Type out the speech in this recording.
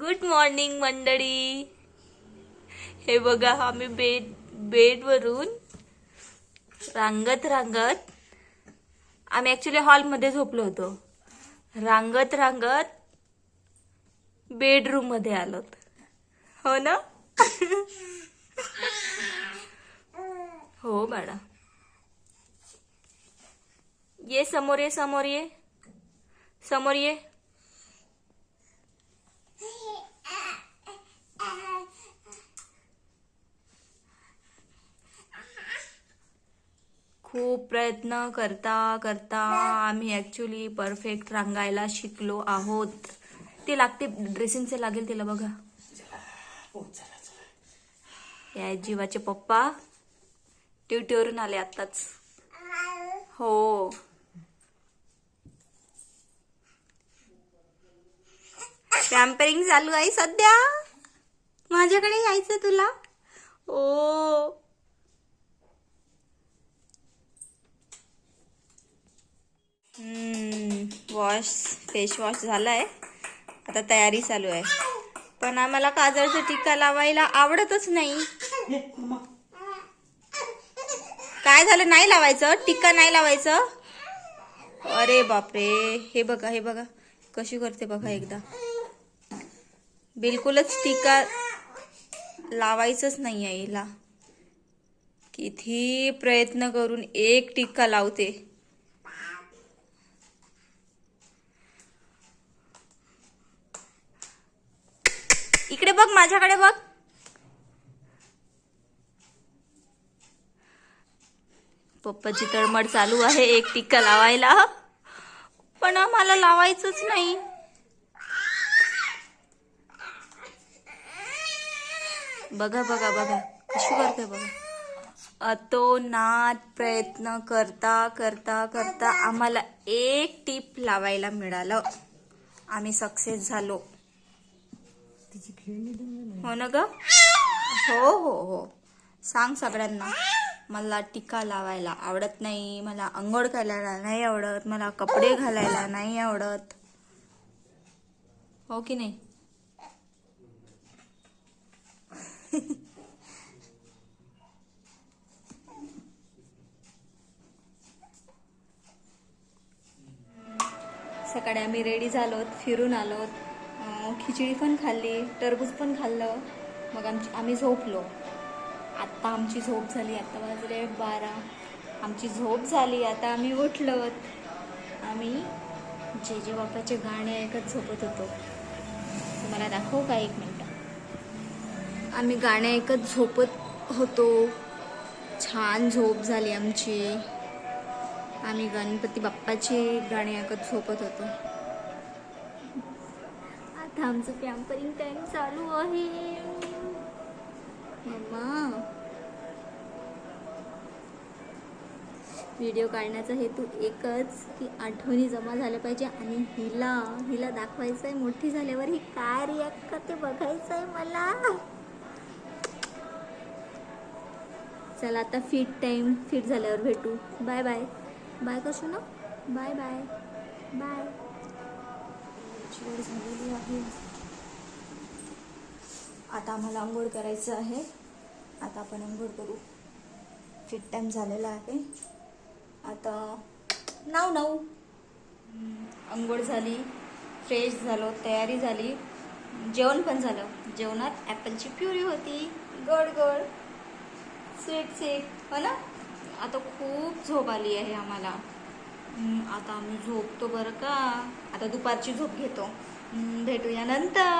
Good morning मंडळी. हे बघा आम्ही बेड बेडवरून रांगत रांगत आम्ही ऍक्च्युली हॉलमध्ये झोपलो होतो. रांगत रांगत बेडरूममध्ये आलोत हो ना? हो बाळा. ये समोर ये समोर ये. समोर ये. खूप प्रयत्न करता करता आम्ही ऍक्च्युली परफेक्ट रांगायला शिकलो आहोत. ते लागते ड्रेसिंगचे लागेल तिला बघा. या जीवाचे पप्पा ड्युटीवरून आले आताच हो. पॅम्परिंग चालू आहे सध्या. माझ्याकडे यायचं तुला. ओ. वॉश फेस वॉश झालाय. आता तयारी चालू आहे. पण आम्हाला काजळचा टिक्का लावायला आवडतच नाही. काय झालं? नाही लावायचं? टिक्का नाही लावायचं? अरे बापरे. हे बघा हे बघा. कशी करते बघा एकदा. बिलकुलच टिक्का लावायचंच नाही आहे हिला. किती प्रयत्न करून एक टिक्का लावते. इकडे बघ माझ्याकडे बघ. पप्पाची तळमड चालू आहे एक टिक्का लावायला. पण आम्हाला लावायचंच नाही. बघा बघा बघा. कशी करते बघा. अतोनात प्रयत्न करता करता करता आम्हाला एक टीप लावायला मिळालं. आम्ही सक्सेस झालो. हो ना ग? हो हो हो. सांग सगळ्यांना. मला टीका लावायला आवडत नाही मला अंघोळ करायला नाही आवडत मला कपडे घालायला नाही आवडत. हो की नाही? सकाळी आम्ही रेडी झालोत फिरून आलोत. खिचडी पण खाल्ली टरबूज पण खाल्लं. मग आमची आम्ही झोपलो. आत्ता आमची झोप झाली आत्ता वाजले बारा. आमची झोप झाली आता आम्ही उठलोत. आम्ही जे जे बाप्पाचे गाणे ऐकत झोपत होतो. तुम्हाला दाखवू का एक मिनटं? आम्ही गाणे ऐकत झोपत होतो. छान झोप झाली आमची. आम्ही गणपती बाप्पाची गाणी ऐकत झोपत होतो. आता आमचं पॅम्परिंग टाइम चालू आहे. मम्मा. व्हिडिओ काढण्याचा हेतू एकच की आठवणी जमा झाल्या पाहिजे. आणि हिला हिला दाखवायचं आहे मोठी झाल्यावर ही काय रिॲक्ट करते बघायचं आहे मला. चला आता फिट टाईम फिट झाल्यावर भेटू. बाय बाय बाय कसू ना बाय बाय बाय वेळ झालेली आहे. आता आम्हाला आंघोळ करायचं आहे. आता आपण आंघोळ करू. फिट टाईम झालेला आहे. आता नाव नाव. आंघोळ झाली फ्रेश झालो तयारी झाली. जेवण पण झालं. जेवणात ॲपलची प्युरी होती. गोड गोड. स्वीट स्वीट हो ना? आता खूप झोप आली आहे आम्हाला. आता आम्ही झोपतो बरं का? आता दुपारची झोप घेतो. भेटूया नंतर.